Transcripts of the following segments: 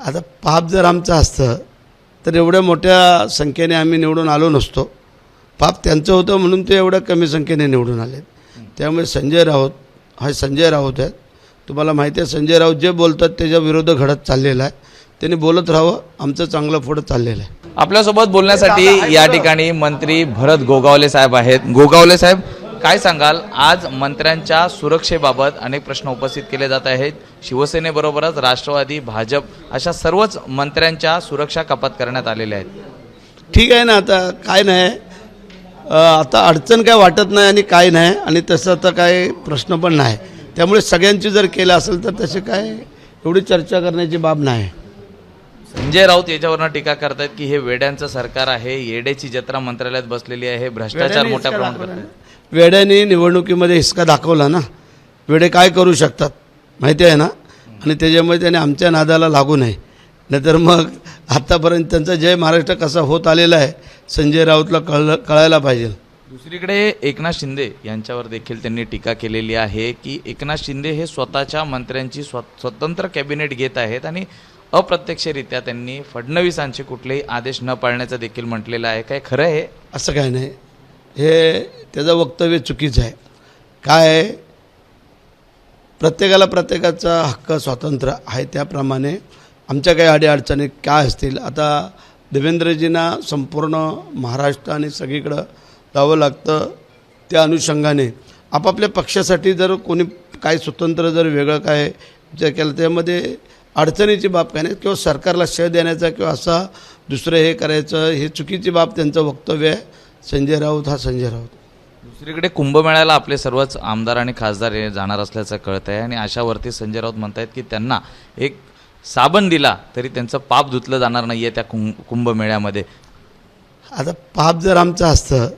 आता पाप जर आमचं असतं तर एवढ्या मोठ्या संख्येने आम्ही निवडून आलो नसतो. पाप त्यांचं होतं म्हणून ते एवढ्या कमी संख्येने निवडून आले त्यामुळे संजय राऊत हा संजय राऊत आहेत. तुम्हाला माहिती आहे संजय राऊत जे बोलतात त्याच्या विरोध घडत चाललेला आहे. त्यांनी बोलत राहावं आमचं चांगलं पुढं चाललेलं आहे. आपल्यासोबत बोलण्यासाठी या ठिकाणी मंत्री भरत गोगावले साहेब आहेत. गोगावले साहेब काय सांगाल? आज मंत्र्यांच्या सुरक्षेबाबत अनेक प्रश्न उपस्थित केले जात आहेत. शिवसेनेबरोबरच राष्ट्रवादी भाजप अशा सर्वच मंत्र्यांच्या सुरक्षा कपात करण्यात आलेल्या आहेत. ठीक आहे ना आता काय नाही. आता अडचण काय वाटत नाही आणि काय नाही आणि तसं तर काय प्रश्न पण नाही. त्यामुळे सगळ्यांची जर केलं असेल तर तसे काय एवढी चर्चा करण्याची बाब नाही. संजय राऊत याच्यावरनं टीका करतायत की हे वेड्यांचं सरकार आहे येड्याची जत्रा मंत्रालयात बसलेली आहे भ्रष्टाचार मोठ्या प्रमाणात करतात वेड्याने निवडणुकीमध्ये हिसका दाखवला ना. वेडे काय करू शकतात? माहिती आहे ना? आणि त्याच्यामुळे त्याने आमच्या नादाला लागू नये. नाहीतर मग आत्तापर्यंत त्यांचा जय महाराष्ट्र कसा होत आलेला आहे संजय राऊतला कळलं कळायला पाहिजे. दुसरीकडे एकनाथ शिंदे यांच्यावर देखील त्यांनी टीका केलेली आहे की एकनाथ शिंदे हे स्वतःच्या मंत्र्यांची स्व स्वतंत्र कॅबिनेट घेत आहेत आणि अप्रत्यक्षरित्या त्यांनी फडणवीसांचे कुठलेही आदेश न पाळण्याचं देखील म्हटलेलं आहे. काय खरं आहे? असं काय नाही. हे त्याचं वक्तव्य चुकीचं आहे. काय प्रत्येकाला प्रत्येकाचा हक्क स्वातंत्र्य आहे त्याप्रमाणे आमच्या काही अडीअडचणी काय असतील? आता देवेंद्रजींना संपूर्ण महाराष्ट्र आणि सगळीकडं जावं लागतं त्या अनुषंगाने. आपापल्या पक्षासाठी जर कोणी काही स्वतंत्र जर वेगळं काय विचार केला त्यामध्ये अडचणीची बाब काय नाही. किंवा सरकारला शय देण्याचा किंवा असा दुसरं हे करायचं हे चुकीची बाब त्यांचं वक्तव्य आहे. संजय राऊत हा संजय राऊत. दुसरीकडे कुंभमेळ्याला आपले सर्वच आमदार आणि खासदार हे जाणार असल्याचं कळत आहे आणि अशावरती संजय राऊत म्हणतायत की त्यांना एक साबण दिला तरी त्यांचं पाप धुतलं जाणार नाही आहे त्या कुंभ कुंभमेळ्यामध्ये. आता पाप जर आमचं असतं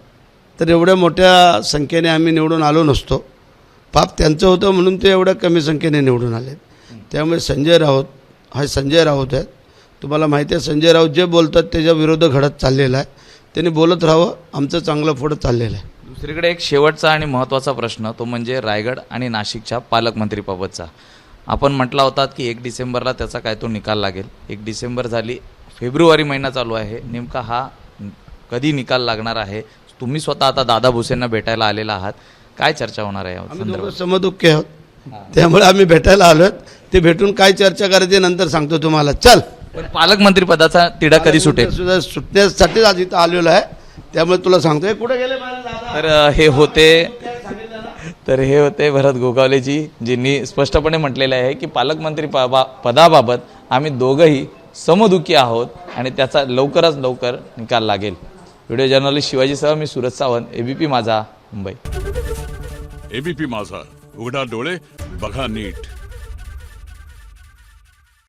तर एवढ्या मोठ्या संख्येने आम्ही निवडून आलो नसतो. पाप त्यांचं होतं म्हणून ते एवढ्या कमी संख्येने निवडून आले त्यामुळे संजय राऊत हा संजय राऊत आहेत. तुम्हाला माहिती आहे संजय राऊत जे बोलतात त्याच्या विरोध घडत चाललेला आहे. त्यांनी बोलत राहावं आमचं चांगलं पुढं चाललेलं आहे. दुसरीकडे एक शेवटचा आणि महत्त्वाचा प्रश्न तो म्हणजे रायगड आणि नाशिकच्या पालकमंत्रीबाबतचा आपण म्हटला होता की एक डिसेंबरला त्याचा काय तो निकाल लागेल. एक डिसेंबर झाली फेब्रुवारी महिना चालू आहे. नेमका हा कधी निकाल लागणार आहे? तुम्ही स्वतः आता दादा भुसेंना भेटायला आलेला आहात. काय चर्चा होणार आहे आम्ही समदुःखी आहोत. त्यामुळे आम्ही भेटायला आलो ते भेटून काय चर्चा करायची नंतर सांगतो तुम्हाला. चल. पण पालकमंत्री पदाचा तिढा कधी सुटेल? सुद्धा सुटण्यासाठीच आज इथं आलेलो आहे. त्यामुळे तुला सांगतो. हे कुठे गेले माझे दादा? तर अ, हे होते तर हे होते भरत गोगावलेजी ज्यांनी स्पष्टपणे म्हटलेले आहे की पालकमंत्री पदाबाबत आम्ही दोघंही समदुखी आहोत आणि त्याचा लवकरच लवकर निकाल लागेल. व्हिडिओ जर्नलिस्ट शिवाजीसह मी सुरज सावंत एबीपी माझा मुंबई. एबीपी माझा. उघडा डोळे बघा नीट.